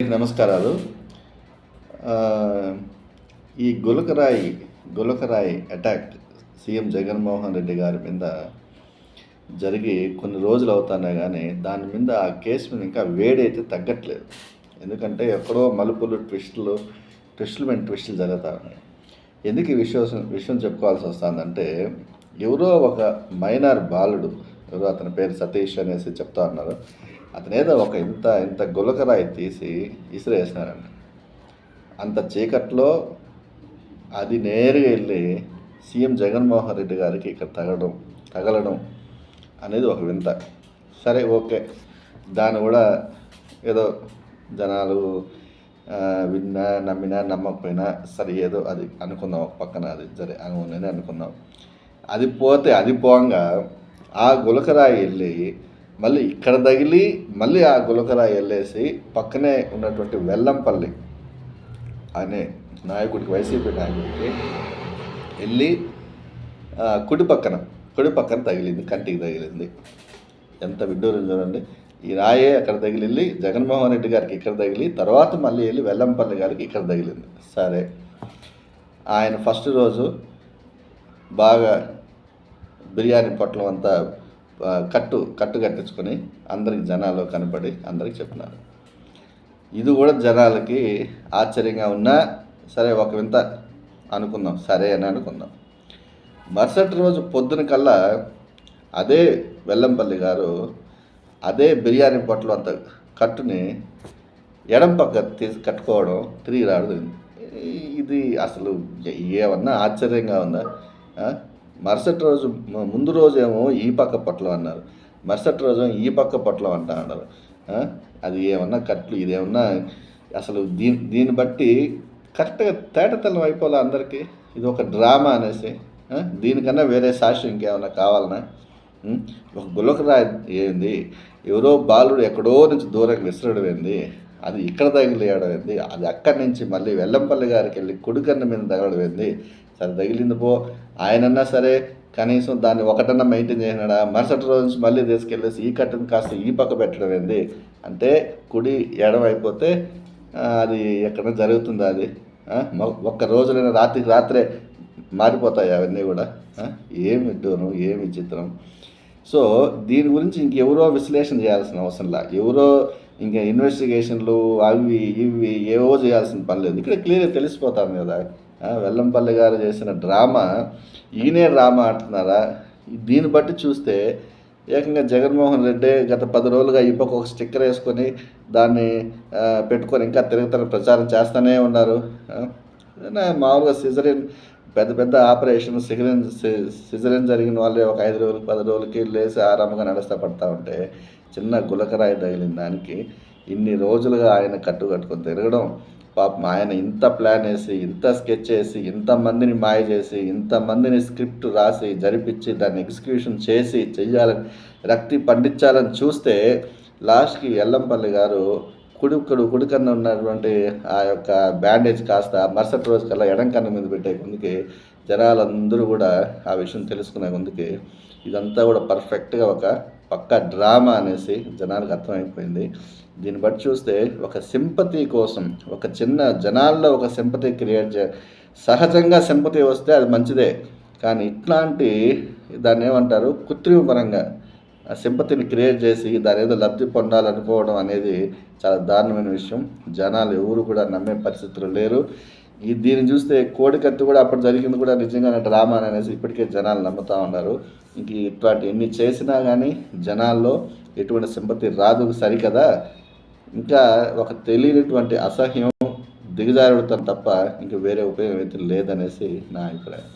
నమస్కారాలు. ఈ గులకరాయి గులకరాయి అటాక్ సీఎం జగన్మోహన్ రెడ్డి గారి మీద జరిగి కొన్ని రోజులు అవుతున్నాయి కానీ దాని మీద ఆ కేసు మీద ఇంకా వేడి అయితే తగ్గట్లేదు. ఎందుకంటే ఎక్కడో మలుపులు ట్విస్టులు ట్విస్టులు మీద ట్విస్టులు జరుగుతూ ఉన్నాయి. ఎందుకు ఈ విషయం విషయం చెప్పుకోవాల్సి వస్తుందంటే ఎవరో ఒక మైనర్ బాలుడు ఎవరో అతని పేరు సతీష్ అనేసి చెప్తా ఉన్నారు. అతనేదో ఒక ఇంత ఇంత గులకరాయి తీసి ఇసిరేసినారంట. అంత చీకట్లో అది నేరుగా వెళ్ళి సీఎం జగన్మోహన్ రెడ్డి గారికి ఇక్కడ తగడం తగలడం అనేది ఒక వింత. సరే ఓకే. దాన్ని కూడా ఏదో జనాలు విన్నా నమ్మినా నమ్మకపోయినా సరే ఏదో అది అనుకుందాం ఒక పక్కన అది సరే అనుకునే అనుకుందాం. అది పోతే అది పోగా ఆ గులకరాయి వెళ్ళి మళ్ళీ ఇక్కడ తగిలి మళ్ళీ ఆ గులకరాయి వెళ్ళేసి పక్కనే ఉన్నటువంటి వెల్లంపల్లి అనే నాయకుడికి వైసీపీ నాయకుడికి వెళ్ళి కుడి పక్కన కుడి పక్కన తగిలింది కంటికి తగిలింది. ఎంత విడ్డూరం చూడండి. ఈ రాయే అక్కడ తగిలి జగన్మోహన్ రెడ్డి గారికి ఇక్కడ తగిలి తర్వాత మళ్ళీ వెళ్ళి వెల్లంపల్లి గారికి ఇక్కడ తగిలింది. సరే. ఆయన ఫస్ట్ రోజు బాగా బిర్యానీ పొట్లం అంతా కట్టు కట్టు కట్టించుకొని అందరికి జనాలు కనపడి అందరికి చెప్పినారు ఇది కూడా జనాలకి ఆశ్చర్యంగా ఉన్నా సరే ఒక వింత అనుకుందాం సరే అని అనుకుందాం. మరుసటి రోజు పొద్దున కల్లా అదే వెల్లంపల్లి గారు అదే బిర్యానీ పొట్టలు అంత కట్టుని ఎడం పక్క తీసి కట్టుకోవడం తిరిగి రావడం ఇది అసలు ఏమన్నా ఆశ్చర్యంగా ఉందా? మరుసటి రోజు ముందు రోజు ఏమో ఈ పక్క పొట్లం అన్నారు. మరుసటి రోజు ఈ పక్క పొట్లం అంటా అన్నారు. అది ఏమన్నా కట్లు ఇదేమన్నా అసలు దీని దీన్ని బట్టి కరెక్ట్గా తేటతలం అయిపోలే అందరికీ? ఇది ఒక డ్రామా అనేసి. దీనికన్నా వేరే సాక్ష్యం ఇంకేమన్నా కావాలనా? ఒక గులకరాయి ఏంది? ఎవరో బాలుడు ఎక్కడో నుంచి దూరంగా విసరడం ఏంది? అది ఇక్కడ తగిలేయడం ఏంది? అది అక్కడి నుంచి మళ్ళీ వెల్లంపల్లి గారికి వెళ్ళి కుడికన్న మీద తగలడం ఏంది? సరే తగిలింది పో. ఆయనన్నా సరే కనీసం దాన్ని ఒకటన్నా మెయింటైన్ చేసినాడా? మరుసటి రోజు నుంచి మళ్ళీ తీసుకెళ్ళేసి ఈ కట్టను కాస్త ఈ పక్క పెట్టడం ఏంది? అంటే కుడి ఎడం అయిపోతే అది ఎక్కడ జరుగుతుందా అది? ఒక్క రోజులైనా రాత్రికి రాత్రే మారిపోతాయి అవన్నీ కూడా? ఏమి విడ్డూరం ఏమి చిత్రం సో దీని గురించి ఇంకెవరో విశ్లేషణ చేయాల్సిన అవసరం లా. ఎవరో ఇంకా ఇన్వెస్టిగేషన్లు అవి ఇవి ఏవో చేయాల్సిన పని లేదు. ఇక్కడ క్లియర్గా తెలిసిపోతాం కదా. వెల్లంపల్లి గారు చేసిన డ్రామా ఈయనే డ్రామా అంటున్నారా? దీన్ని బట్టి చూస్తే ఏకంగా జగన్మోహన్ రెడ్డి గత పది రోజులుగా ఈ పక్క ఒక స్టిక్కర్ వేసుకొని దాన్ని పెట్టుకొని ఇంకా తిరుగుతారు ప్రచారం చేస్తూనే ఉన్నారు. మామూలుగా సిజరిన్ పెద్ద పెద్ద ఆపరేషన్ సిజరిన్ సిజరిన్ జరిగిన వాళ్ళే ఒక ఐదు రోజులు పది రోజులకి లేచి ఆరామంగా నడుస్తా పడతా ఉంటే చిన్న గులకరాయి తగిలిన దానికి ఇన్ని రోజులుగా ఆయన కట్టు కట్టుకొని తిరగడం పాపం ఆయన ఇంత ప్లాన్ వేసి ఇంత స్కెచ్ వేసి ఇంతమందిని మాయ చేసి ఇంతమందిని స్క్రిప్ట్ రాసి జరిపించి దాన్ని ఎగ్జిక్యూషన్ చేసి చెయ్యాలని రక్తి పండించాలని చూస్తే లాస్ట్కి ఎల్లంపల్లి గారు కుడుకుడు కుడుకన్న ఉన్నటువంటి ఆ యొక్క బ్యాండేజ్ కాస్త మరుసటి రోజు కల్లా ఎడం కన్ను మీద పెట్టే ముందుకి జనాలందరూ కూడా ఆ విషయం తెలుసుకునే ముందుకి ఇదంతా కూడా పర్ఫెక్ట్గా ఒక పక్క డ్రామా అనేసి జనాలకు అర్థమైపోయింది. దీన్ని బట్టి చూస్తే ఒక సింపతి కోసం ఒక చిన్న జనాల్లో ఒక సింపతి క్రియేట్ చే సహజంగా సింపతి వస్తే అది మంచిదే. కానీ ఇట్లాంటి దాన్ని ఏమంటారు? కృత్రిమపరంగా ఆ సింపతిని క్రియేట్ చేసి దాని ఏదో లబ్ధి పొందాలనుకోవడం అనేది చాలా దారుణమైన విషయం. జనాలు ఎవరు కూడా నమ్మే పరిస్థితులు లేరు. ఈ దీన్ని చూస్తే కోడికత్తి కూడా అప్పుడు జరిగింది కూడా నిజంగానే డ్రామా అనేసి ఇప్పటికే జనాలు నమ్ముతా ఉన్నారు. ఇంక ఇట్లాంటి ఎన్ని చేసినా కానీ జనాల్లో ఎటువంటి సింపతి రాదు సరికదా? ఇంకా ఒక తెలియనటువంటి అసహ్యం దిగజారుడతాం తప్ప ఇంక వేరే ఉపయోగం అయితే లేదనేసి నా అభిప్రాయం.